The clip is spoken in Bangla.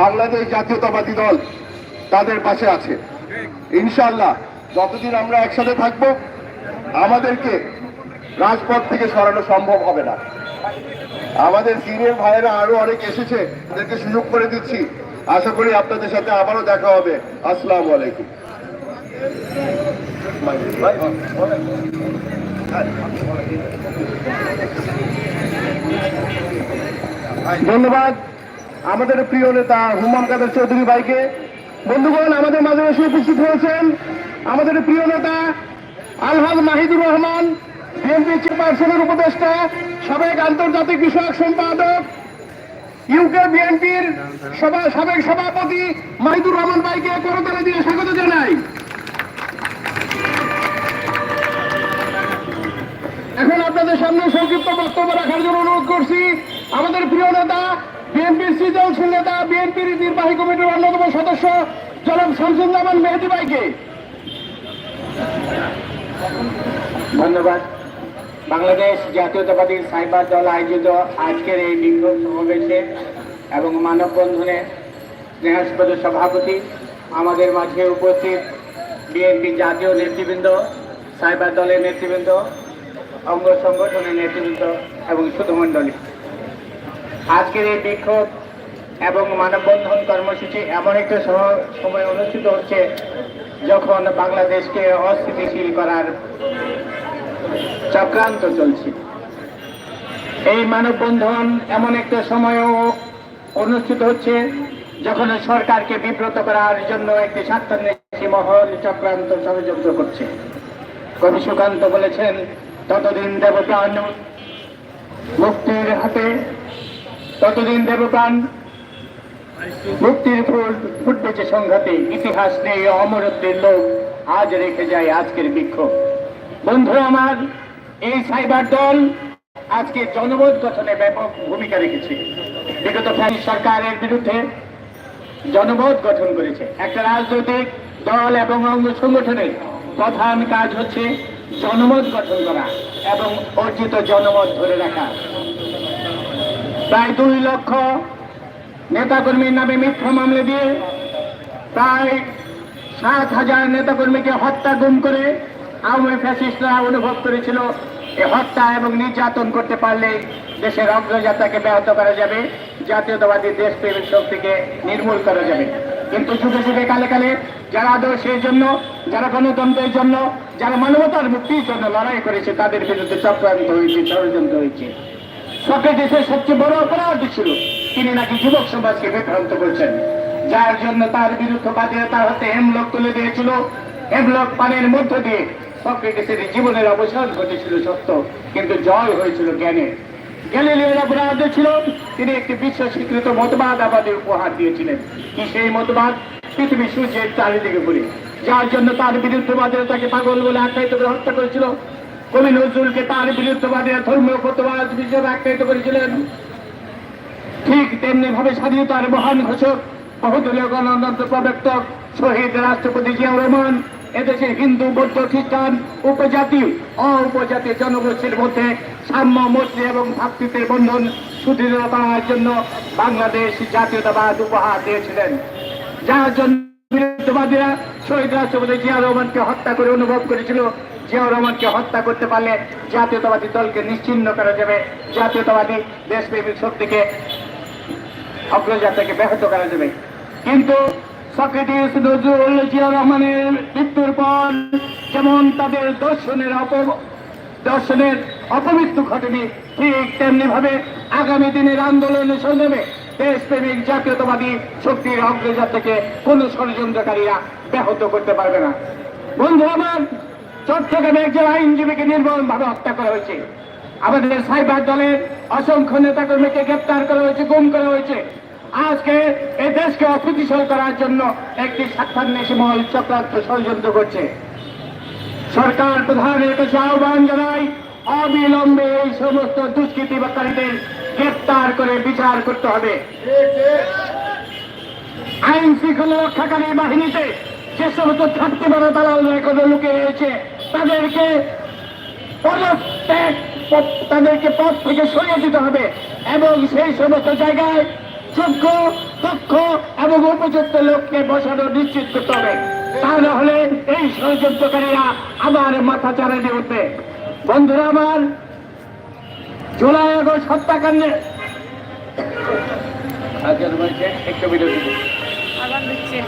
বাংলাদেশ জাতীয়তাবাদী দল তাদের পাশে আছে। ইনশাল্লাহ যতদিন আমরা একসাথে থাকব, আমাদেরকে রাজপথ থেকে সরানো সম্ভব হবে না। আমাদের সিনিয়র ভাইয়েরা আরও অনেক এসেছে, তাদেরকে সুযোগ করে দিচ্ছি। আশা করি আপনাদের সাথে আবারও দেখা হবে। আসসালামু আলাইকুম। ধন্যবাদ। আমাদের প্রিয় নেতা হুমাম কাদের চৌধুরী ভাইকে। বন্ধুগণ, আমাদের মাঝে এসে উপস্থিত হয়েছেন আমাদের প্রিয় নেতা আলহাজ মাহিদুর রহমান, বিএনপি চেয়ারপারসনের উপদেষ্টা, সাবেক আন্তর্জাতিক বিষয়ক সম্পাদক, ইউকে বিএনপির সভা, সাবেক সভাপতি মাহিদুর রহমান ভাইকে করতালে দিয়ে স্বাগত জানাই। এখন আপনাদের সামনে সংক্ষিপ্ত বক্তব্য রাখার জন্য অনুরোধ করছি। আমাদের প্রিয় নেতা বিএনপির সৃজনশীল নেতা বিএনপির নির্বাহী কমিটির অন্যতম সদস্য জনাব শামসুজ্জামান মেহেদি ভাইকে। ধন্যবাদ। বাংলাদেশ জাতীয়তাবাদী সাইবার দল আয়োজিত আজকের এই বিক্ষোভ সমাবেশে এবং মানববন্ধনে স্নেহাস্পদ সভাপতি আমাদের মাঝে উপস্থিত বিএনপি জাতীয় নেতৃবৃন্দ, সাইবার দলের নেতৃবৃন্দ, অঙ্গ সংগঠনের নেতৃবৃন্দ এবং সুধমণ্ডলী। আজকের এই বিক্ষোভ এবং মানববন্ধন কর্মসূচি এমন একটা সম- সময় অনুষ্ঠিত হচ্ছে যখন বাংলাদেশকে অস্থিতিশীল করার চক্রান্ত চলছে। এই মানববন্ধন এমন একটা সময়ও অনুষ্ঠিত হচ্ছে যখন সরকারকে বিব্রত করার জন্য একটি স্বার্থান্বেষী মহল চক্রান্ত ষড়যন্ত্র করছে। কবি সুকান্ত বলেছেন, ততদিন দেবপ্রাণ মুক্তির হাতে ততদিন দেবপ্রাণ মুক্তির ফুল ফুটবে যে সংঘাতে। ইতিহাস নেই, অমরত্বের লোক আজ রেখে যায় আজকের বিক্ষোভ। বন্ধু আমার, এই সাইবার দল আজকে জনমত গঠনে ব্যাপক ভূমিকা রেখেছে। বিগত সরকারের বিরুদ্ধে জনমত গঠন করেছে। একটা রাজনৈতিক দল এবং অঙ্গ সংগঠনের প্রধান কাজ হচ্ছে জনমত গঠন করা এবং অর্জিত জনমত ধরে রাখা। প্রায় দুই লক্ষ নেতাকর্মীর নামে মিথ্যা মামলা দিয়ে প্রায় সাত হাজার নেতাকর্মীকে হত্যা গুম করে আওয়ামী ফ্যাসিস্টরা অনুভব করেছিল। এই হত্যা এবং নির্যাতন করতে পারলে দেশের অগ্রযাত্রাকে ব্যাহত করা যাবে, জাতীয়তাবাদী দেশপ্রেমিক শক্তিকে নির্মূল করা যাবে। কিন্তু যুগে যুগে, কালে কালে যারা আদর্শের জন্য, যারা গণতন্ত্রের জন্য, যারা মানবতার মুক্তির জন্য লড়াই করেছে, তাদের বিরুদ্ধে চক্রান্ত হয়েছে, ষড়যন্ত্র হয়েছে। সক্রেটিসের সবচেয়ে বড় অপরাধ ছিল, তিনি নাকি যুবক সমাজকে বিভ্রান্ত করছেন। যার জন্য তার বিরুদ্ধে বাদীরা তার হাতে হেমলক তুলে দিয়েছিল। হেমলক পানের মধ্য দিয়ে সক্রেটিসের জীবনের অবসান ঘটেছিল, সত্য। কিন্তু জয় হয়েছিল জ্ঞানের। গ্যালিলিওর অপরাধ ছিল, তিনি একটি বিশ্ব স্বীকৃত মতবাদ আমাদের উপহার দিয়েছিলেন। কি সেই মতবাদ? পৃথিবী সূর্যের চারিদিকে ঘুরে। যার জন্য তার বিরুদ্ধবাদীরা তাকে পাগল বলে আখ্যায়িত হত্যা করেছিল। কবি নজরুলকে তার বিরুদ্ধবাদীরা ধর্মীয় ফতোয়াদ হিসেবে আখ্যায়িত করেছিলেন। ঠিক তেমনি ভাবে স্বাধীনতার মহান ঘোষক বহুদলীয় গণতন্ত্র প্রবর্তক শহীদ রাষ্ট্রপতি জিয়াউর রহমান এদেশের হিন্দু, বৌদ্ধ, খ্রিস্টান, উপজাতি ও উপজাতি জনগোষ্ঠীর মধ্যে সাম্য, মৈত্রী এবং ভ্রাতৃত্বের বন্ধন সুদৃঢ় করার জন্য বাংলাদেশ জাতীয়তাবাদ উপহার দিয়েছিলেন। যার জন্য বিরুদ্ধবাদীরা শহীদ রাষ্ট্রপতি জিয়া রহমানকে হত্যা করে অনুভব করেছিল। জিয়াউর রহমানকে হত্যা করতে পারলে জাতীয়তাবাদী দলকে নিশ্চিন্ন করা যাবে, জাতীয়তাবাদী দেশপ্রেমিক শক্তিকে অগ্রযাত্রাকে ব্যাহত করা যাবে। কিন্তু সক্রেটিস নজরুল জিয়া রহমানের মৃত্যুর পর যেমন তাদের দর্শনের অপ, দর্শনের অপমৃত্যু ঘটেনি ঠিক তেমনি ভাবে আগামী দিনের আন্দোলনের সংগ্রামে দেশপ্রেমিক জাতীয়তাবাদী শক্তির অগ্রযাত্রাকে কোন ষড়যন্ত্রকারীরা ব্যাহত করতে পারবে না। বন্ধু আমার চট্টগ্রামে একজন আইনজীবীকে নির্মমভাবে হত্যা করা হয়েছে। আমাদের সাইবার দলের অসংখ্য নেতাকর্মীকে গ্রেপ্তার করা হয়েছে, গুম করা হয়েছে। আজকে এই দেশকে অস্থিতিশীল করার জন্য একটি স্বার্থান্বেষী মহল চক্রান্ত ষড়যন্ত্র করছে। সরকার প্রধানের কাছে আহ্বান জানাই, অবিলম্বে এই সমস্ত দুষ্কৃতিকারীদের গ্রেপ্তার করে বিচার করতে হবে। আইন শৃঙ্খলা রক্ষাকারী বাহিনীতে যে সমস্ত থাকতে পারে দালাল এখনও লুকে রয়েছে তাদেরকে পদত্যাগ তাদেরকে পথ থেকে সরিয়ে দিতে হবে এবং সেই সমস্ত জায়গায় যোগ্য দক্ষ এবং উপযুক্ত লোককে বসানো নিশ্চিত করতে হবে। তা না হলে এই ষড়যন্ত্রকারীরা আবার মাথা চাড়ানি উঠবে। বন্ধুরা আমার জুলাই আগস্ট হত্যাকাণ্ডে আজকের বলছে একটু বিরতি দিন। দিচ্ছে।